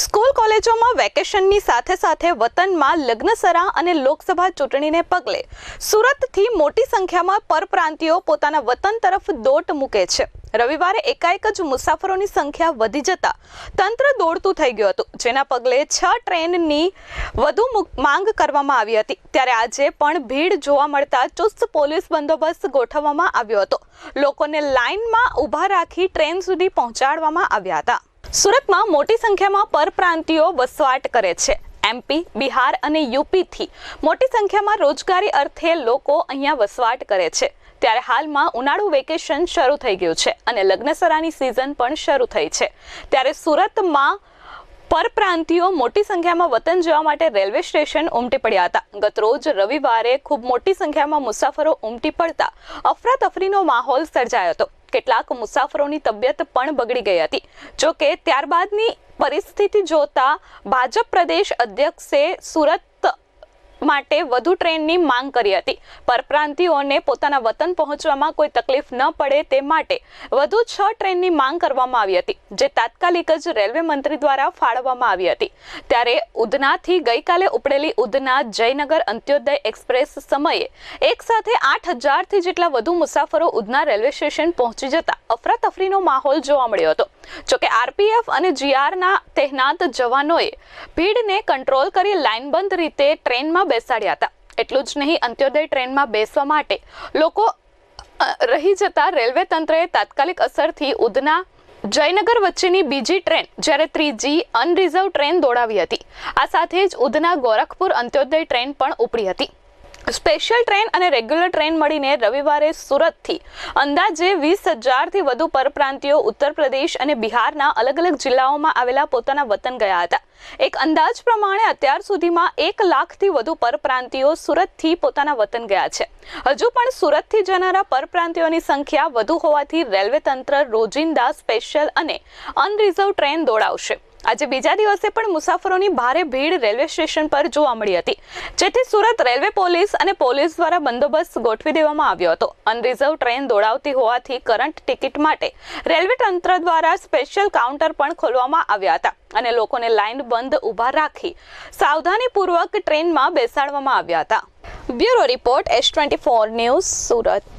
School કોલેજોમાં વેકેશનની સાથે સાથે વતનમાં લગ્નસરા અને લોકસભા ચૂંટણીને પગલે સુરતથી મોટી સંખ્યામાં પરપ્રાંતિયો પોતાના વતન તરફ દોટ મૂકે છે. રવિવારે એકાએક જ મુસાફરોની સંખ્યા વધી જતા તંત્ર દોડતું થઈ ગયું હતું, જેના પગલે છ ટ્રેનની વધુ માંગ કરવામાં આવી હતી. ત્યારે આજે પણ ભીડ જોવા મળતા ચુસ્ત પોલીસ બંદોબસ્ત ગોઠવવામાં આવ્યો હતો. લોકોને લાઇનમાં ઊભા રાખી ટ્રેન સુધી પહોંચાડવામાં આવ્યા હતા. સુરતમાં મોટી સંખ્યામાં પરપ્રાંતિયો વસવાટ કરે છે. એમપી બિહાર અને યુપીથી મોટી સંખ્યામાં રોજગારી અર્થે લોકો અહીંયા વસવાટ કરે છે. ત્યારે હાલમાં ઉનાળુ વેકેશન શરૂ થઈ ગયું છે અને લગ્નસરાની સિઝન પણ શરૂ થઈ છે. ત્યારે સુરતમાં પરપ્રાંતિયો મોટી સંખ્યામાં વતન જવા માટે રેલવે સ્ટેશન ઉમટી પડ્યા હતા. ગતરોજ રવિવારે ખૂબ મોટી સંખ્યામાં મુસાફરો ઉમટી પડતા અફરાતફરીનો માહોલ સર્જાયો હતો. કેટલાક મુસાફરોની તબિયત પણ બગડી ગઈ હતી. જો કે ત્યારબાદની પરિસ્થિતિ જોતા ભાજપ પ્રદેશ અધ્યક્ષે સુરત માટે વધુ ટ્રેનની માંગ કરી હતી. પરપ્રાંતિઓને પોતાના વતન પહોંચવામાં કોઈ તકલીફ ન પડે તે માટે વધુ છ ટ્રેનની માંગ કરવામાં આવી હતી, જે તાત્કાલિક જ રેલવે મંત્રી દ્વારા ફાળવવામાં આવી હતી. ત્યારે ઉધનાથી ગઈકાલે ઉપડેલી ઉધના જયનગર અંત્યોદય એક્સપ્રેસ સમયે એક સાથે આઠ હજારથી જેટલા વધુ મુસાફરો ઉધના રેલવે સ્ટેશન પહોંચી જતા અફરાતફરીનો માહોલ જોવા મળ્યો હતો. જોકે આરપીએફ અને જીઆરના તહેનાત જવાનોએ ભીડને કંટ્રોલ કરી લાઇનબંધ રીતે ટ્રેનમાં બેસાડ્યા હતા. એટલું જ નહીં, અંત્યોદય ટ્રેનમાં બેસવા માટે લોકો રહી જતા રેલવે તંત્રએ તાત્કાલિક અસરથી ઉધના જયનગર વચ્ચેની બીજી ટ્રેન, જ્યારે ત્રીજી અનરિઝર્વ ટ્રેન દોડાવી હતી. આ સાથે જ ઉધના ગોરખપુર અંત્યોદય ટ્રેન પણ ઉપડી હતી. સ્પેશિયલ ટ્રેન અને રેગ્યુલર ટ્રેન મળીને રવિવારે સુરતથી, અંદાજે વીસ હજારથી વધુ પરપ્રાંતિયો ઉત્તર પ્રદેશ અને બિહારના અલગ અલગ જિલ્લાઓમાં આવેલા પોતાના વતન ગયા હતા. એક અંદાજ પ્રમાણે અત્યાર સુધીમાં એક લાખથી વધુ પરપ્રાંતિયો સુરતથી પોતાના વતન ગયા છે. હજુ પણ સુરતથી જનારા પરપ્રાંતિયોની સંખ્યા વધુ હોવાથી રેલવે તંત્ર રોજિંદા સ્પેશિયલ અને અનરિઝર્વ ટ્રેન દોડાવશે. આજે બીજા દિવસે પણ મુસાફરોની ભારે ભીડ રેલવે સ્ટેશન પર જોવા મળી હતી, જેથી સુરત રેલવે પોલીસ અને પોલીસ દ્વારા બંદોબસ્ત ગોઠવી દેવામાં આવ્યો હતો. અનરિઝર્વ ટ્રેન દોડાવતી હોવાથી કરંટ ટિકિટ માટે રેલવે તંત્ર દ્વારા સ્પેશિયલ કાઉન્ટર પણ ખોલવામાં આવ્યા હતા અને લોકોને લાઇન બંધ ઊભા રાખી સાવધાનીપૂર્વક ટ્રેનમાં બેસાડવામાં આવ્યા હતા. Bureau report S twenty four news Surat.